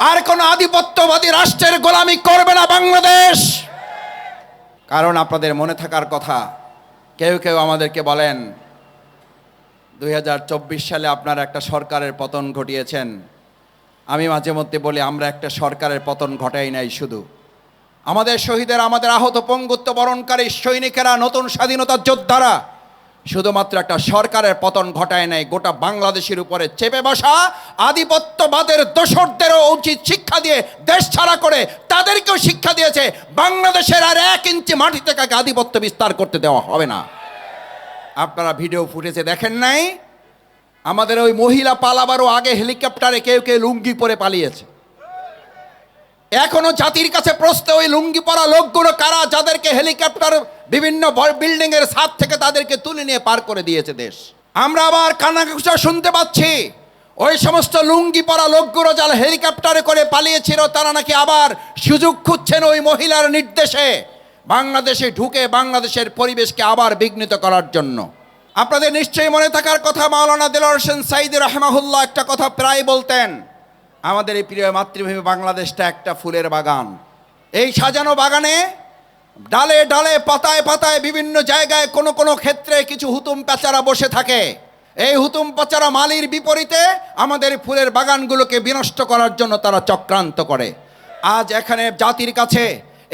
আর কোন আধিপত্যবাদী রাষ্ট্রের গোলামি করবে না বাংলাদেশ। কারণ আপনাদের মনে থাকার কথা, কেউ কেউ আমাদেরকে বলেন, দুই হাজার চব্বিশ সালে আপনারা একটা সরকারের পতন ঘটিয়েছেন। আমি মাঝে মধ্যে বলি, আমরা একটা সরকারের পতন ঘটাই নাই শুধু। আমাদের শহীদের, আমাদের আহত পঙ্গুত্ব বরণকারী সৈনিকেরা, নতুন স্বাধীনতা যোদ্ধারা শুধুমাত্র একটা সরকারের পতন ঘটায় নাই, গোটা বাংলাদেশের উপরে চেপে বসা আধিপত্যবাদের দোসরদেরও উচিত শিক্ষা দিয়ে দেশ ছাড়া করে তাদেরকেও শিক্ষা দিয়েছে, বাংলাদেশের আর এক ইঞ্চি মাটি থেকে আধিপত্য বিস্তার করতে দেওয়া হবে না। আপনারা ভিডিও ফুটেজে দেখেন নাই? আমাদের ওই মহিলা পালাবারও আগে হেলিকপ্টারে কেউ কেউ লুঙ্গি পরে পালিয়েছে। এখনও জাতির কাছে প্রশ্ন, ওই লুঙ্গি পরা লোকগুলো কারা যাদেরকে হেলিকপ্টার বিভিন্ন বিল্ডিং এর ছাদ থেকে তাদেরকে তুলে নিয়ে পার করে দিয়েছে দেশ? আমরা আবার কানাঘুষা শুনতে পাচ্ছি, ওই সমস্ত লুঙ্গি পরা লোকগুলো যারা হেলিকপ্টারে করে পালিয়েছিল, তারা নাকি আবার সুযোগ খুঁজছেন ওই মহিলার নির্দেশে। বাংলাদেশে ঢুকে বাংলাদেশের পরিবেশকে আবার বিঘ্নিত করার জন্য। আপনাদের নিশ্চয়ই মনে থাকার কথা, মাওলানা দিলর হোসেন সাইদ রহমাহুল্লাহ একটা কথা প্রায় বলতেন আমাদের এই প্রিয় মাতৃভূমি বাংলাদেশটা একটা ফুলের বাগান। এই সাজানো বাগানে ডালে ডালে, পাতায় পাতায় বিভিন্ন জায়গায় কোনো কোনো ক্ষেত্রে কিছু হুতুম পেচারা বসে থাকে। এই হুতুম পেচারা মালির বিপরীতে আমাদের ফুলের বাগানগুলোকে বিনষ্ট করার জন্য তারা চক্রান্ত করে। আজ এখানে জাতির কাছে,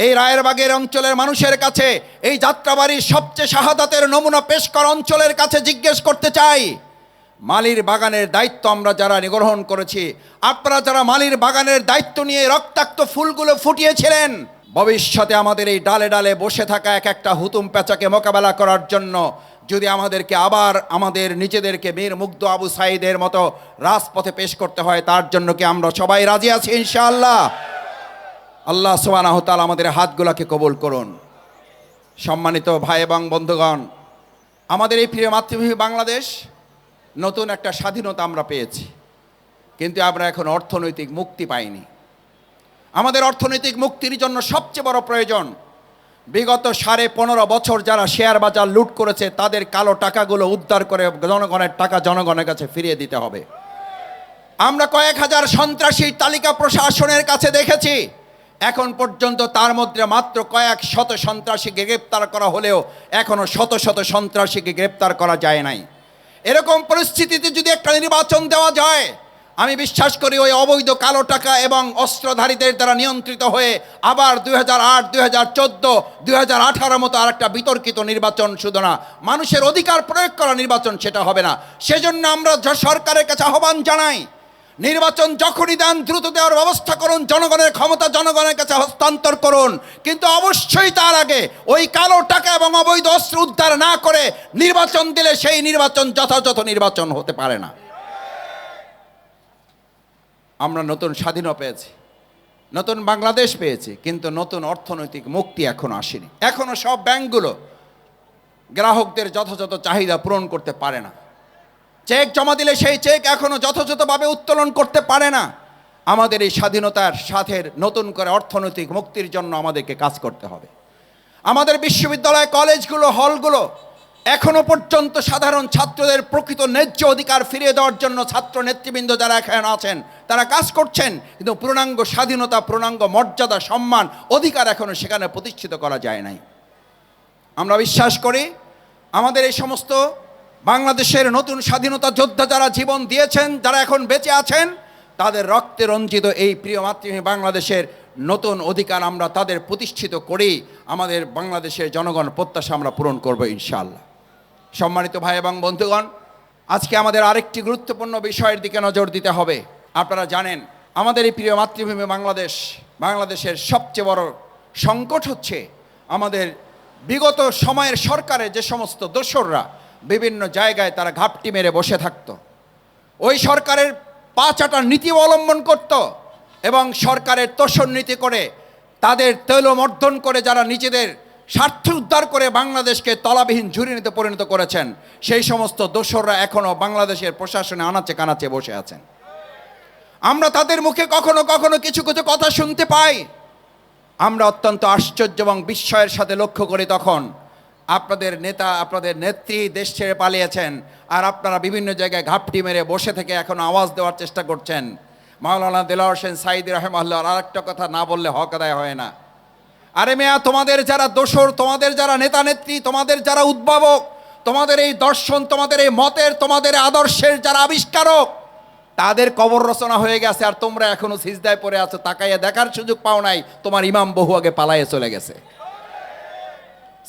এই রায়েরবাগের অঞ্চলের মানুষের কাছে, এই যাত্রাবাড়ির সবচেয়ে শাহাদাতের নমুনা পেশ করা অঞ্চলের কাছে জিজ্ঞেস করতে চাই মালির বাগানের দায়িত্ব আমরা যারা গ্রহণ করেছি, আপনারা যারা মালির বাগানের দায়িত্ব নিয়ে রক্তাক্ত ফুলগুলো ফুটিয়েছিলেন, ভবিষ্যতে আমাদের এই ডালে ডালে বসে থাকা এক একটা হুতুম পেঁচাকে মোকাবেলা করার জন্য যদি আমাদেরকে আবার আমাদের নিজেদেরকে মীর মুগ্ধ আবু সাইদের মতো রাজপথে পেশ করতে হয়, তার জন্য কি আমরা সবাই রাজি আছি ইনশাআল্লাহ? আল্লাহ সুবহানাহু তাআলা আমাদের হাতগুলোকে কবুল করুন। সম্মানিত ভাই এবং বন্ধুগণ, আমাদের এই প্রিয় মাতৃভূমি বাংলাদেশ নতুন একটা স্বাধীনতা আমরা পেয়েছি। কিন্তু আমরা এখন অর্থনৈতিক মুক্তি পাইনি। আমাদের অর্থনৈতিক মুক্তির জন্য সবচেয়ে বড় প্রয়োজন, বিগত সাড়ে পনেরো বছর যারা শেয়ার বাজার লুট করেছে, তাদের কালো টাকাগুলো উদ্ধার করে জনগণের টাকা জনগণের কাছে ফিরিয়ে দিতে হবে। আমরা কয়েক হাজার সন্ত্রাসীর তালিকা প্রশাসনের কাছে দেখেছি। এখন পর্যন্ত তার মধ্যে মাত্র কয়েক শত সন্ত্রাসীকে গ্রেপ্তার করা হলেও এখনও শত শত সন্ত্রাসীকে গ্রেপ্তার করা যায় নাই। এরকম পরিস্থিতিতে যদি একটা নির্বাচন দেওয়া যায়, আমি বিশ্বাস করি ওই অবৈধ কালো টাকা এবং অস্ত্রধারীদের দ্বারা নিয়ন্ত্রিত হয়ে আবার দুই হাজার আট, দুই হাজার হাজার আঠারো মতো আর একটা বিতর্কিত নির্বাচন, শুধু না, মানুষের অধিকার প্রয়োগ করা নির্বাচন সেটা হবে না। সেজন্য আমরা সরকারের কাছে আহ্বান জানাই নির্বাচন যখনই দেন, দ্রুত দেওয়ার ব্যবস্থা করুন, জনগণের ক্ষমতা, জনগণের কাছে হস্তান্তর করুন। কিন্তু অবশ্যই তার আগে ওই কালো টাকা এবং অবৈধ অস্ত্র উদ্ধার না করে নির্বাচন দিলে সেই নির্বাচন যথাযথ নির্বাচন হতে পারে না। আমরা নতুন স্বাধীনতা পেয়েছি, নতুন বাংলাদেশ পেয়েছি, কিন্তু নতুন অর্থনৈতিক মুক্তি এখনও আসেনি। এখনও সব ব্যাংকগুলো গ্রাহকদের যথাযথ চাহিদা পূরণ করতে পারে না। চেক জমা দিলে সেই চেক এখনও যথাযথভাবে উত্তোলন করতে পারে না। আমাদের এই স্বাধীনতার সাথে নতুন করে অর্থনৈতিক মুক্তির জন্য আমাদেরকে কাজ করতে হবে। আমাদের বিশ্ববিদ্যালয় কলেজগুলো, হলগুলো এখনও পর্যন্ত সাধারণ ছাত্রদের প্রকৃত ন্যায্য অধিকার ফিরিয়ে দেওয়ার জন্য ছাত্র নেতৃবৃন্দ যারা এখানে আছেন, তারা কাজ করছেন, কিন্তু পূর্ণাঙ্গ স্বাধীনতা, পূর্ণাঙ্গ মর্যাদা, সম্মান, অধিকার এখনও সেখানে প্রতিষ্ঠিত করা যায় নাই। আমরা বিশ্বাস করি আমাদের এই সমস্ত বাংলাদেশের নতুন স্বাধীনতা যোদ্ধা যারা জীবন দিয়েছেন, যারা এখন বেঁচে আছেন, তাদের রক্তে রঞ্জিত এই প্রিয় মাতৃভূমি বাংলাদেশের নতুন অধিকার আমরা তাদের প্রতিষ্ঠিত করেই আমাদের বাংলাদেশের জনগণ প্রত্যাশা আমরা পূরণ করব ইনশাআল্লাহ। সম্মানিত ভাই এবং বন্ধুগণ, আজকে আমাদের আরেকটি গুরুত্বপূর্ণ বিষয়ের দিকে নজর দিতে হবে। আপনারা জানেন, আমাদের এই প্রিয় মাতৃভূমি বাংলাদেশ, বাংলাদেশের সবচেয়ে বড় সংকট হচ্ছে আমাদের বিগত সময়ের সরকারের যে সমস্ত দোসররা বিভিন্ন জায়গায় তারা ঘাপটি মেরে বসে থাকতো। ওই সরকারের পাঁচাটা নীতি অবলম্বন করত এবং সরকারের তোষণ নীতি করে তাদের তৈলমর্দন করে যারা নিজেদের স্বার্থ উদ্ধার করে বাংলাদেশকে তলাবিহীন ঝুড়িনিতে পরিণত করেছেন, সেই সমস্ত দোসররা এখনও বাংলাদেশের প্রশাসনে আনাচে কানাচে বসে আছেন। আমরা তাদের মুখে কখনো কখনো কিছু কিছু কথা শুনতে পাই। আমরা অত্যন্ত আশ্চর্য এবং বিস্ময়ের সাথে লক্ষ্য করি তখন আপনাদের নেতা, আপনাদের নেত্রী দেশ ছেড়ে পালিয়েছেন আর আপনারা বিভিন্ন জায়গায় ঘাপটি মেরে বসে থেকে এখন আওয়াজ দেওয়ার চেষ্টা করছেন। মাওলানা দেলা হোসেন সাইদ রহমাল্লাহ আর একটা কথা না বললে হক আদায় হয় না। আরে মেয়া, তোমাদের যারা দোসর তোমাদের যারা নেতা নেত্রী, তোমাদের যারা উদ্ভাবক, তোমাদের এই দর্শন, তোমাদের এই মতের, তোমাদের আদর্শের যারা আবিষ্কারক, তাদের কবর রচনা হয়ে গেছে আর তোমরা এখনও সিজদায় পড়ে আছো, তাকাইয়া দেখার সুযোগ পাও নাই, তোমার ইমাম বহু আগে পালায়ে চলে গেছে।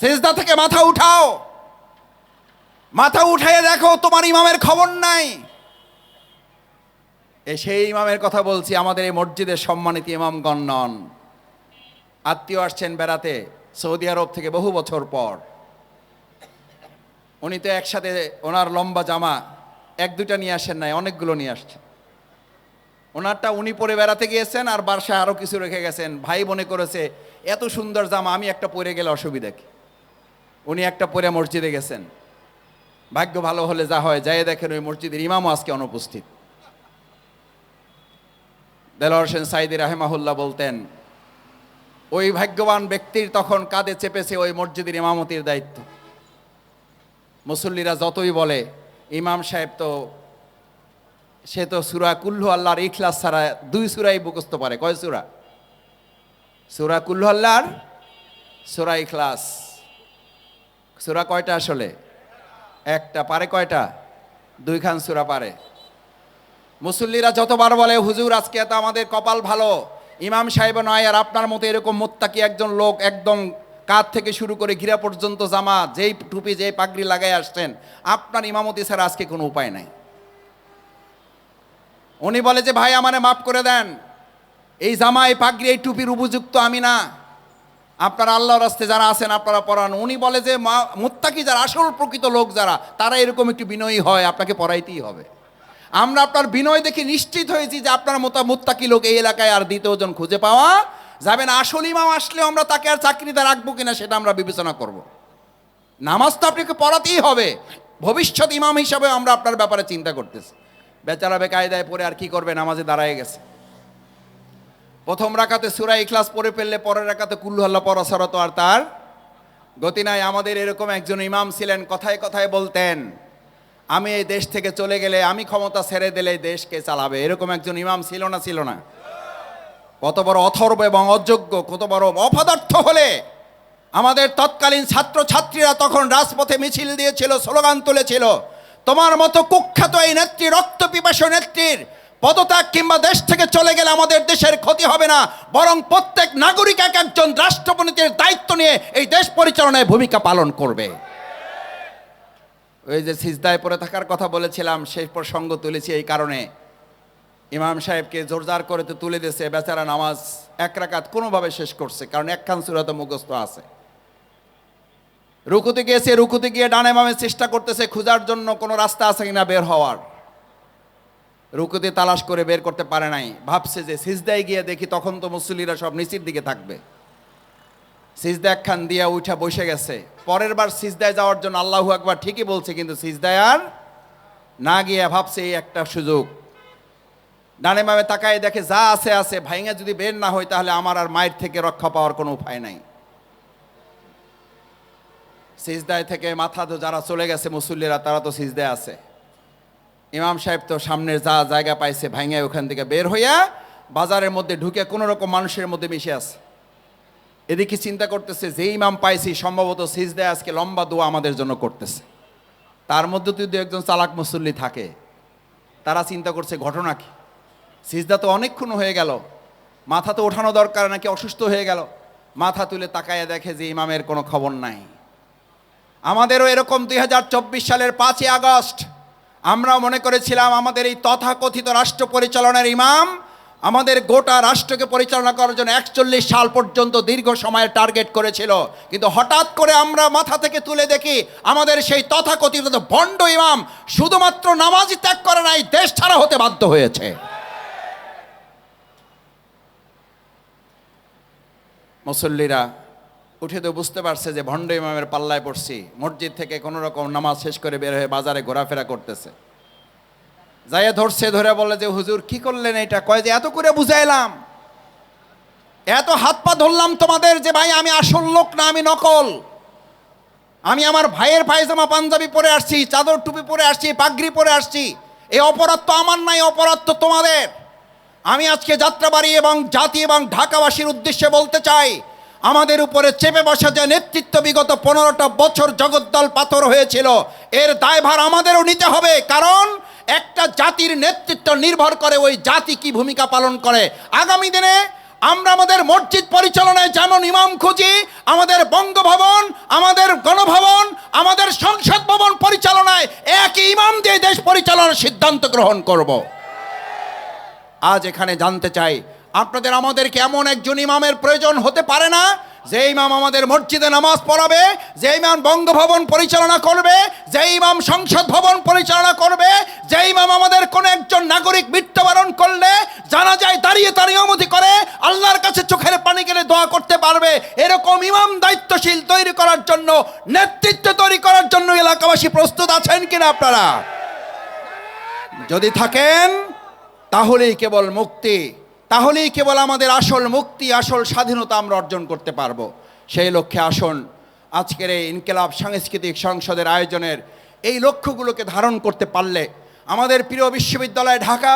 সিজদা থেকে মাথা উঠাও। মাথা উঠাইয়ে দেখো তোমার ইমামের খবর নাই। এ সেই ইমামের কথা বলছি, আমাদের এই মসজিদের সম্মানিত ইমামগণ নন। আত্মীয় আসছেন বেড়াতে, সৌদি আরব থেকে বহু বছর পর। উনি তো একসাথে ওনার লম্বা জামা, এক দুটা নিয়ে আসেন নাই, অনেকগুলো নিয়ে আসছেন। ওনারটা উনি পরে বেড়াতে গিয়েছেন আর বাসায় আরও কিছু রেখে গেছেন। ভাই মনে করেছে, এত সুন্দর জামা, আমি একটা পরে গেলে অসুবিধা কি? উনি একটা পরে মসজিদে গেছেন। ভাগ্য ভালো হলে যা হয়, যাই দেখেন ওই মসজিদের ইমামও আজকে অনুপস্থিত। দেলোয়ার হোসেন সাইদি রাহেমাহুল্লাহ বলতেন, ওই ভাগ্যবান ব্যক্তির তখন কাঁধে চেপেছে ওই মসজিদের ইমামতির দায়িত্ব। মুসল্লিরা যতই বলে, ইমাম সাহেব তো, সে তো সুরা কুল্লু আল্লাহর ইখলাস ছাড়া দুই সুরাই মুখস্থ পারে কয় সুরা? সুরা কুল্লু আল্লাহর, সুরা ইখলাস। সুরা কয়টা আসলে? একটা পারে কয়টা? দুই খান সুরা পারে। মুসল্লিরা যতবার বলে, হুজুর, আজকে তো আমাদের কপাল ভালো। ইমাম সাহেব নয়, আর আপনার মতো এরকম মোত্তাকি একজন লোক একদম কাঁধ থেকে শুরু করে ঘিরা পর্যন্ত জামা, যেই টুপি, যেই পাগড়ি লাগাই আসছেন, আপনার ইমামতি ছাড়া আজকে কোনো উপায় নাই। উনি বলে যে, ভাই, আমারে মাফ করে দেন। এই জামা, এই পাগড়ি, এই টুপির উপযুক্ত আমি না। আপনারা আল্লাহর রাস্তে যারা আছেন, আপনারা পড়ান। উনি বলে যে, মা, মুত্তাকি যারা, আসল প্রকৃত লোক যারা, তারা এরকম একটু বিনয়ী হয়, আপনাকে পড়াইতেই হবে। আমরা আপনার বিনয় দেখে নিশ্চিত হয়েছি যে আপনার মতো মুত্তাকি লোক এই এলাকায় আর দ্বিতীয়জন খুঁজে পাওয়া যাবে না। আসল ইমাম আসলেও আমরা তাকে আর চাকরিতে রাখব কিনা সেটা আমরা বিবেচনা করব। নামাজ তো আপনাকে পড়াতেই হবে। ভবিষ্যৎ ইমাম হিসাবে আমরা আপনার ব্যাপারে চিন্তা করতেছি। বেচারা বেকায়দায় পড়ে আর কি করবে? নামাজে দাঁড়ায় গেছে। প্রথম রাখাতে সুরা ইখলাস পড়ে ফেললে পরের রাখাতে কুল্লু আল্লাহ ছাড়া আর তার গতি নাই। আমাদের এরকম একজন ইমাম ছিলেন, কথায় কথায় বলতেন, আমি এই দেশ থেকে চলে গেলে, আমি ক্ষমতা ছেড়ে দিলে দেশকে চালাবে? এরকম একজন ইমাম ছিল না ছিল না। কত বড় অথর্ব এবং অযোগ্য, কত বড় অপদার্থ হলে আমাদের তৎকালীন ছাত্র ছাত্রীরা তখন রাজপথে মিছিল দিয়েছিল, স্লোগান তুলেছিল, তোমার মতো কুখ্যাত এই নেত্রী, রক্ত পিপাসু নেত্রীর পদত্যাগ কিংবা দেশ থেকে চলে গেলে আমাদের দেশের ক্ষতি হবে না। বরং প্রত্যেক নাগরিক এক একজন রাষ্ট্রপতির দায়িত্ব নিয়ে এই দেশ পরিচালনায় ভূমিকা পালন করবে। ওই যে সিজদায় পড়ে থাকার কথা বলেছিলাম, সেই প্রসঙ্গ তুলেছি এই কারণে। ইমাম সাহেবকে জোরদার করে তো তুলে দিয়েছে, বেচারা নামাজ এক রাকাত কোনোভাবে শেষ করছে, কারণ একখান সুরাতে মুখস্থ আছে। রুকুতে গিয়েছে, রুকুতে গিয়ে ডানে মামে চেষ্টা করতেছে, খোঁজার জন্য কোনো রাস্তা আছে কিনা বের হওয়ার। রুকুতে তালাশ করে বের করতে পারে নাই। ভাবছে যে সিজদায় গিয়ে দেখি তখন তো মুসল্লিরা সব নিচের দিকে থাকবে। সিজদা একখান দিয়া উঠা বসে গেছে। পরের বার সিজদায় যাওয়ার জন্য আল্লাহু একবার ঠিকই বলছে, কিন্তু সিজদায় আর না গিয়ে ভাবছে এই একটা সুযোগ। ডানে মামে তাকায় দেখে যা আছে আছে, ভাইঙা যদি বের না হয় তাহলে আমার আর মায়ের থেকে রক্ষা পাওয়ার কোনো উপায় নাই। সিজদায় থেকে মাথা তো যারা চলে গেছে মুসল্লিরা, তারা তো সিজদায় আছে। ইমাম সাহেব তো সামনের যা জায়গা পাইছে ভাইঙা ওখান থেকে বের হইয়া বাজারের মধ্যে ঢুকে কোনো রকম মানুষের মধ্যে মিশে আছে। এদিকে চিন্তা করতেছে, যে ইমাম পাইছি সম্ভবত সিজদায় আজকে লম্বা দোয়া আমাদের জন্য করতেছে। তার মধ্যে যদি একজন চালাক মুসল্লি থাকে। তারা চিন্তা করছে, ঘটনা কি? সিজদা তো অনেকক্ষণ হয়ে গেল। মাথা তো ওঠানো দরকার, নাকি অসুস্থ হয়ে গেল? মাথা তুলে তাকায় দেখে যে ইমামের কোনো খবর নাই। আমাদেরও এরকম দুই হাজার চব্বিশ সালের পাঁচই আগস্ট আমরা মনে করেছিলাম আমাদের এই তথাকথিত রাষ্ট্র পরিচালনার ইমাম আমাদের গোটা রাষ্ট্রকে পরিচালনা করার জন্য একচল্লিশ সাল পর্যন্ত দীর্ঘ সময়ের টার্গেট করেছিল। কিন্তু হঠাৎ করে আমরা মাথা থেকে তুলে দেখি আমাদের সেই তথাকথিত ভণ্ড ইমাম শুধুমাত্র নামাজি ত্যাগ করে নাই, দেশ ছাড়া হতে বাধ্য হয়েছে। মুসল্লিরা উঠে তো বুঝতে পারছে যে ভণ্ড ইমামের পাল্লায় পড়ছি। মসজিদ থেকে কোনো রকম নামাজ শেষ করে বের হয়ে বাজারে ঘোরাফেরা করতেছে। যাইয়া ধরছে, ধরে বলে যে, হুজুর, কি করলেন এটা? কয় যে, এত করে বুঝাইলাম। এত হাত পা ধরলাম তোমাদের যে, ভাই, আমি আসল লোক না, আমি নকল। আমি আমার ভাইয়ের পায়জামা পাঞ্জাবি পরে আসছি, চাদর টুপি পরে আসছি, পাগড়ি পরে আসছি। এই অপরাধ তো আমার নাই, অপরাধ তো তোমাদের। আমি আজকে যাত্রাবাড়ি এবং জাতি এবং ঢাকাবাসীর উদ্দেশ্যে বলতে চাই আমাদের উপরে চেপে বসা যে নেতৃত্ব বিগত পনেরোটা বছর জগদ্দল পাথর হয়েছিল, এর দায়ভার আমাদেরও নিতে হবে। কারণ একটা জাতির নেতৃত্ব নির্ভর করে ওই জাতি কি ভূমিকা পালন করে। আগামী দিনে আমরা আমাদের মসজিদ পরিচালনায় যেমন ইমাম খুঁজি, আমাদের বঙ্গভবন, আমাদের গণভবন, আমাদের সংসদ ভবন পরিচালনায় একই ইমাম দিয়ে দেশ পরিচালনার সিদ্ধান্ত গ্রহণ করব। আজ এখানে জানতে চাই আপনাদের আমাদের কেমন একজন ইমামের প্রয়োজন হতে পারে না, যে ইমাম আমাদের মসজিদে নামাজ পড়াবে, যে ইমাম বঙ্গভবন পরিচালনা করবে, যে ইমাম সংসদ ভবন পরিচালনা করবে, যে ইমাম আমাদের কোনো একজন নাগরিক মৃত্যুবরণ করলে, জানা যায় দাঁড়িয়ে তার ইমামতি করে, আল্লাহর কাছে চোখের পানি গেলে দোয়া করতে পারবে। এরকম ইমাম দায়িত্বশীল তৈরি করার জন্য, নেতৃত্ব তৈরি করার জন্য এলাকাবাসী প্রস্তুত আছেন কিনা আপনারা? যদি থাকেন, তাহলেই কেবল মুক্তি। তাহলেই কেবল আমাদের আসল মুক্তি, আসল স্বাধীনতা আমরা অর্জন করতে পারব। সেই লক্ষ্যে আসুন, আজকের এই ইনকেলাব সাংস্কৃতিক সংসদের আয়োজনের এই লক্ষ্যগুলোকে ধারণ করতে পারলে আমাদের প্রিয় বিশ্ববিদ্যালয় ঢাকা,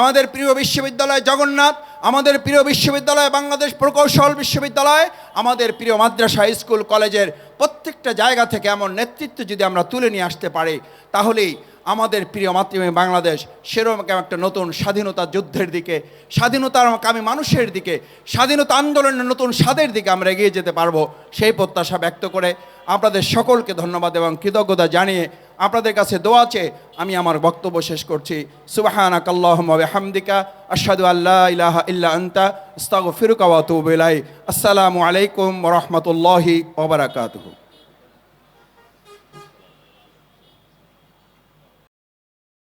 আমাদের প্রিয় বিশ্ববিদ্যালয় জগন্নাথ, আমাদের প্রিয় বিশ্ববিদ্যালয় বাংলাদেশ প্রকৌশল বিশ্ববিদ্যালয়, আমাদের প্রিয় মাদ্রাসা, স্কুল, কলেজের প্রত্যেকটা জায়গা থেকে এমন নেতৃত্ব যদি আমরা তুলে নিয়ে আসতে পারি, তাহলেই আমাদের প্রিয় মাতৃভূমি বাংলাদেশ, সেরকম একটা নতুন স্বাধীনতা যুদ্ধের দিকে, স্বাধীনতার কামী মানুষের দিকে, স্বাধীনতা আন্দোলনের নতুন স্বাদের দিকে আমরা এগিয়ে যেতে পারব, সেই প্রত্যাশা ব্যক্ত করে আপনাদের সকলকে ধন্যবাদ এবং কৃতজ্ঞতা জানিয়ে আপনাদের কাছে দোয়া চেয়ে আমি আমার বক্তব্য শেষ করছি। সুবাহানা কাল্লাহমবে হামদিকা আশাদু আল্লাহ ইলাহা ইল্লা আন্তা, আস্তাগফিরুকা ওয়া আতুবু আসসালামু আলাইকুম রাহমাতুল্লাহি ওয়া বারাকাতুহু।